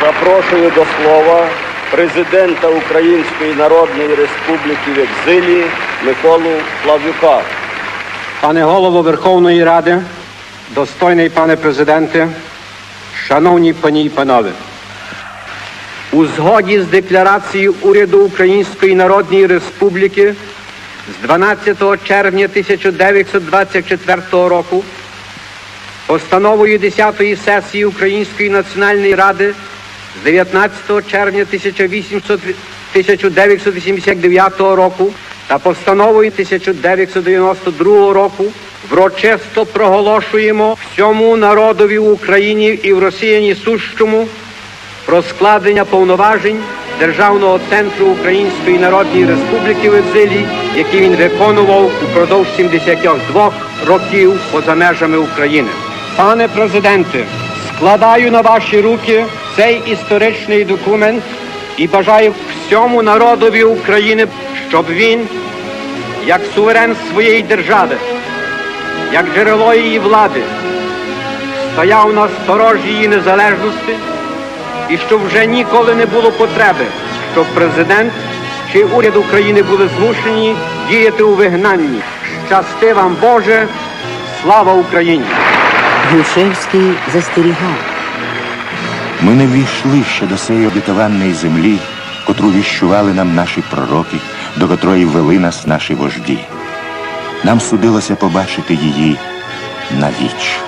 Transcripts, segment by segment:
Запрошую до слова президента Української Народної Республіки в екзилі Миколу Плав'юка. Пане голово Верховної Ради, достойний пане президенте, шановні пані і панове. У згоді з декларацією уряду Української Народної Республіки з 12 червня 1924 року, постановою 10-ї сесії Української Національної Ради з 19 червня 1800 1989 року та постановою 1992 року врочисто проголошуємо всьому народові Україні і в Росіяні сущому про складення повноважень Державного центру Української Народної Республіки в екзилі, які він виконував упродовж 72 років поза межами України. Пане президенте, складаю на ваші руки цей історичний документ і бажаю всьому народові України, щоб він, як суверен своєї держави, як джерело її влади, стояв на сторожі її незалежності і щоб вже ніколи не було потреби, щоб президент чи уряд України були змушені діяти у вигнанні. Щасти вам Боже, слава Україні! Грушевський застерігав. Ми не ввійшли ще до сеї обітованої землі, котру віщували нам наші пророки, до котрої вели нас наші вожді. Нам судилося побачити її навіч.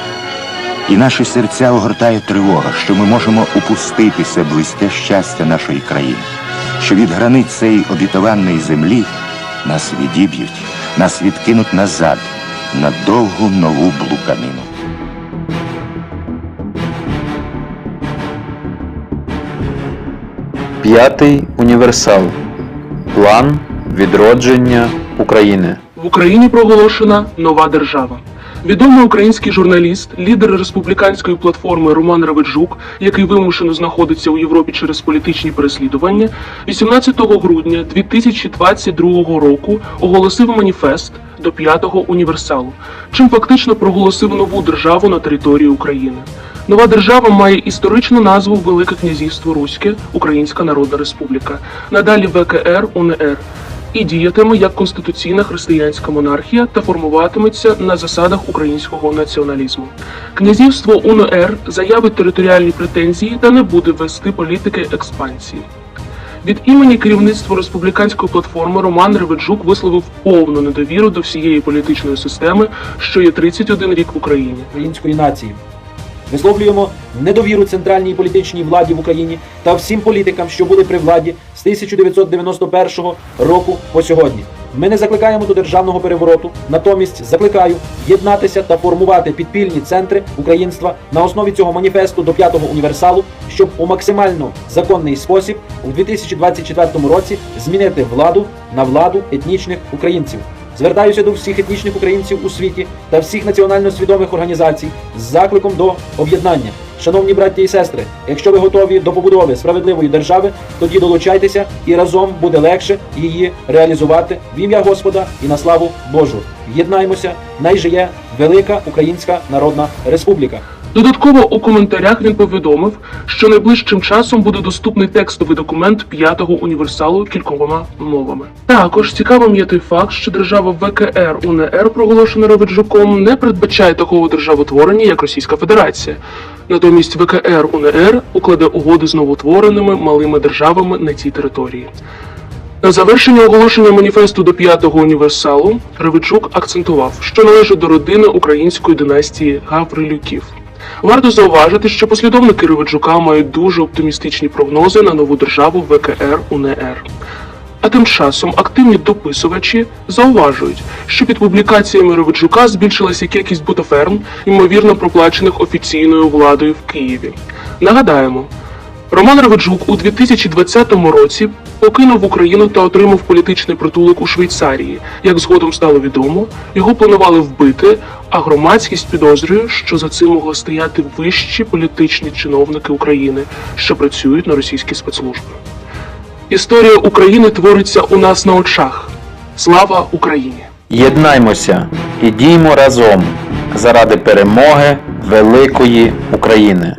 І наші серця огортає тривога, що ми можемо упуститися близьке щастя нашої країни, що від границь цієї обітованої землі нас відіб'ють, нас відкинуть назад на довгу нову блуканину. П'ятий універсал. План відродження України. В Україні проголошена нова держава. Відомий український журналіст, лідер республіканської платформи Роман Раведжук, який вимушено знаходиться у Європі через політичні переслідування, 18 грудня 2022 року оголосив маніфест до п'ятого універсалу, чим фактично проголосив нову державу на території України. Нова держава має історичну назву Велике князівство Руське, Українська Народна Республіка, надалі ВКР УНР і діятиме як конституційна християнська монархія та формуватиметься на засадах українського націоналізму. Князівство УНР заявить територіальні претензії та не буде вести політики експансії. Від імені керівництва республіканської платформи Роман Реведжук висловив повну недовіру до всієї політичної системи, що є 31 рік в Україні. української нації. Висловлюємо недовіру центральній політичній владі в Україні та всім політикам, що були при владі з 1991 року по сьогодні. Ми не закликаємо до державного перевороту, натомість закликаю єднатися та формувати підпільні центри українства на основі цього маніфесту до п'ятого універсалу, щоб у максимально законний спосіб у 2024 році змінити владу на владу етнічних українців. Звертаюся до всіх етнічних українців у світі та всіх національно свідомих організацій з закликом до об'єднання. Шановні браття і сестри, якщо ви готові до побудови справедливої держави, тоді долучайтеся і разом буде легше її реалізувати в ім'я Господа і на славу Божу. Єднаймося, найжиє велика Українська Народна Республіка. Додатково у коментарях він повідомив, що найближчим часом буде доступний текстовий документ п'ятого універсалу кількома мовами. Також цікавим є той факт, що держава ВКР УНР, проголошена Раведжуком, не передбачає такого державотворення, як Російська Федерація. Натомість ВКР УНР укладе угоди з новотвореними малими державами на цій території. На завершення оголошення маніфесту до п'ятого універсалу Ревичук акцентував, що належить до родини української династії Гаврилюків. Варто зауважити, що послідовники Реведжука мають дуже оптимістичні прогнози на нову державу ВКР УНР. А тим часом активні дописувачі зауважують, що під публікаціями Ревичука збільшилася кількість бутаферм, ймовірно проплачених офіційною владою в Києві. Нагадаємо, Роман Раведжук у 2020 році покинув Україну та отримав політичний притулок у Швейцарії. Як згодом стало відомо, його планували вбити, а громадськість підозрює, що за цим могли стояти вищі політичні чиновники України, що працюють на російські спецслужби. Історія України твориться у нас на очах. Слава Україні! Єднаймося і діймо разом заради перемоги великої України.